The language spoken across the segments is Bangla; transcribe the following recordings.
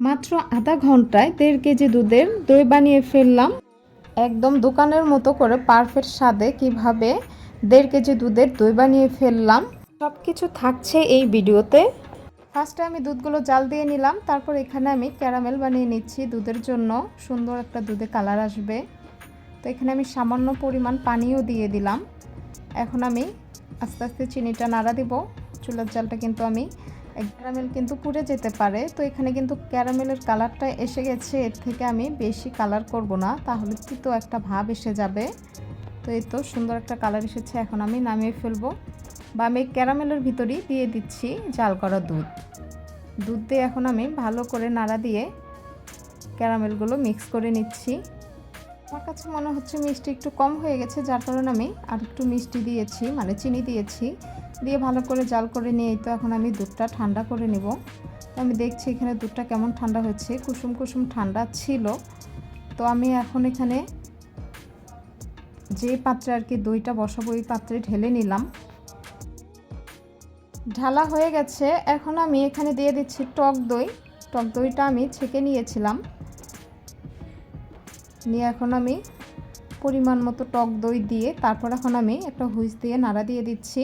মাত্র আধা ঘন্টায় দেড় কেজি দুধের দই বানিয়ে ফেললাম। একদম দোকানের মতো করে পারফেক্ট স্বাদে কীভাবে দেড় কেজি দুধের দই বানিয়ে ফেললাম। সব কিছু থাকছে এই ভিডিওতে। ফার্স্টে আমি দুধগুলো জাল দিয়ে নিলাম, তারপর এখানে আমি ক্যারামেল বানিয়ে নিচ্ছি দুধের জন্য। সুন্দর একটা দুধে কালার আসবে। তো এখানে আমি সামান্য পরিমাণ পানিও দিয়ে দিলাম। এখন আমি আস্তে আস্তে চিনিটা নাড়া দিব। চুলার জালটা কিন্তু আমি ক্যারামেল কিন্তু পুড়ে যেতে পারে। তো এখানে কিন্তু ক্যারামেলের কালারটা এসে গেছে। এর থেকে আমি বেশি কালার করব না। তাহলে তো একটা ভাব এসে যাবে। তো এই তো সুন্দর একটা কালার এসেছে। এখন আমি নামিয়ে ফেলব। বা আমি ক্যারামেলের ভিতরেই দিয়ে দিচ্ছি জাল করা দুধ। দুধ দিয়ে এখন আমি ভালো করে নাড়া দিয়ে ক্যারামেলগুলো মিক্স করে নিচ্ছি। আমার কাছে মনে হচ্ছে মিষ্টি একটু কম হয়ে গেছে, যার কারণে আমি আর একটু মিষ্টি দিয়েছি মানে চিনি দিয়েছি। দিয়ে ভালো করে জাল করে নিয়ে তো এখন আমি দুধটা ঠান্ডা করে নেব। তো আমি দেখছি এখানে দুধটা কেমন ঠান্ডা হয়েছে কুসুম কুসুম ঠান্ডা ছিল। তো আমি এখন এখানে যে পাত্রে আর কি দইটা বসাবো, ওই পাত্রে ঢেলে নিলাম। ঢালা হয়ে গেছে, এখন আমি এখানে দিয়ে দিচ্ছি টক দই। টক দইটা আমি ছেঁকে নিয়েছিলাম। নিয়ে এখন আমি পরিমাণ মতো টক দই দিয়ে তারপর এখন আমি একটা হুইস দিয়ে নাড়া দিয়ে দিচ্ছি।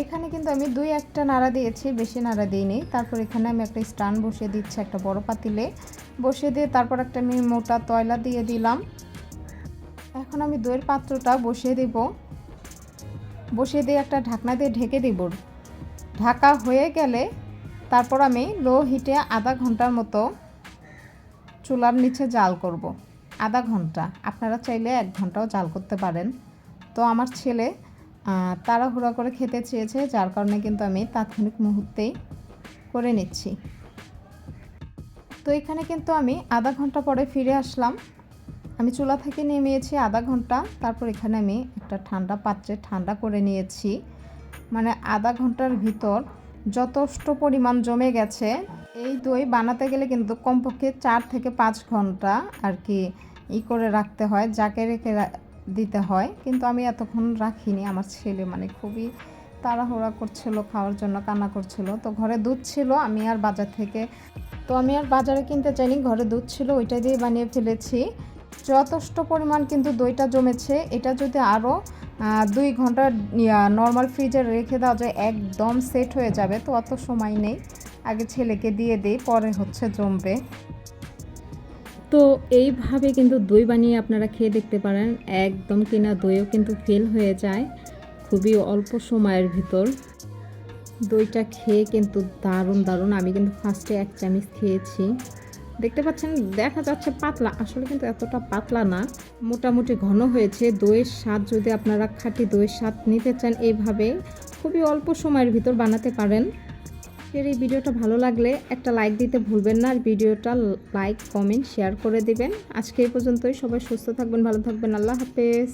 এখানে কিন্তু আমি দুই একটা নাড়া দিয়েছি, বেশি নাড়া দিইনি। তারপর এখানে আমি একটা স্টান বসিয়ে দিচ্ছি, একটা বড় পাতিলে। বসিয়ে দিয়ে তারপর একটা আমি মোটা তয়লা দিয়ে দিলাম। এখন আমি দইয়ের পাত্রটা বসিয়ে দেব। বসিয়ে দিয়ে একটা ঢাকনা দিয়ে ঢেকে দেব। ঢাকা হয়ে গেলে তারপর আমি লো হিটে আধা ঘণ্টার মতো চুলার নিচে জাল করব। আধা ঘণ্টা। আপনারা চাইলে এক ঘন্টাও জাল করতে পারেন। তো আমার ছেলে তাড়াহুড়া করে খেতে চেয়েছে, যার কারণে কিন্তু আমি তাৎক্ষণিক মুহূর্তেই করে নিচ্ছি। তো এখানে কিন্তু আমি আধা ঘণ্টা পরে ফিরে আসলাম। আমি চুলা থেকে নেমেছি আধা ঘণ্টা। তারপর এখানে আমি একটা ঠান্ডা পাত্রে ঠান্ডা করে নিয়েছি। মানে আধা ঘণ্টার ভিতর যথেষ্ট পরিমাণ জমে গেছে। এই দই বানাতে গেলে কিন্তু কমপক্ষে চার থেকে পাঁচ ঘণ্টা আর কি ই করে রাখতে হয় যাকে রেখে দিতে হয়। কিন্তু আমি এতক্ষণ রাখিনি, আমার ছেলে মানে খুবই তাড়াহুড়া করছিল, খাওয়ার জন্য কান্না করছিল। তো ঘরে দুধ ছিল, আমি আর বাজার থেকে তো আমি আর বাজারে কিনতে চাইনি, ঘরে দুধ ছিল, ওইটা দিয়ে বানিয়ে ফেলেছি। যথেষ্ট পরিমাণ কিন্তু দইটা জমেছে। এটা যদি আরও দুই ঘণ্টা নর্মাল ফ্রিজে রেখে দেওয়া যায়, একদম সেট হয়ে যাবে, তো অত সময় নেই। আগে ছেলেকে দিয়ে দিই, পরে হচ্ছে জমবে। তো এইভাবে কিন্তু দই বানিয়ে আপনারা খেয়ে দেখতে পারেন, একদম কিনা দইও কিন্তু ফেল হয়ে যায়, খুবই অল্প সময়ের ভিতর। দইটা খেয়ে কিন্তু দারুণ দারুণ। আমি কিন্তু ফার্স্টে এক চামচ খেয়েছি। দেখতে পাচ্ছেন, দেখা যাচ্ছে পাতলা, আসলে কিন্তু এতটা পাতলা না। মোটামুটি ঘন হয়েছে। দইয়ের স্বাদ যদি আপনারা খাঁটি দইয়ের স্বাদ নিতে চান এইভাবে, খুবই অল্প সময়ের ভিতর বানাতে পারেন। আজকের এই ভিডিওটা ভালো লাগলে একটা লাইক দিতে ভুলবেন না, আর ভিডিওটা লাইক কমেন্ট শেয়ার করে দেবেন। আজকে এই পর্যন্তই। সবাই সুস্থ থাকবেন, ভালো থাকবেন। আল্লাহ হাফেজ।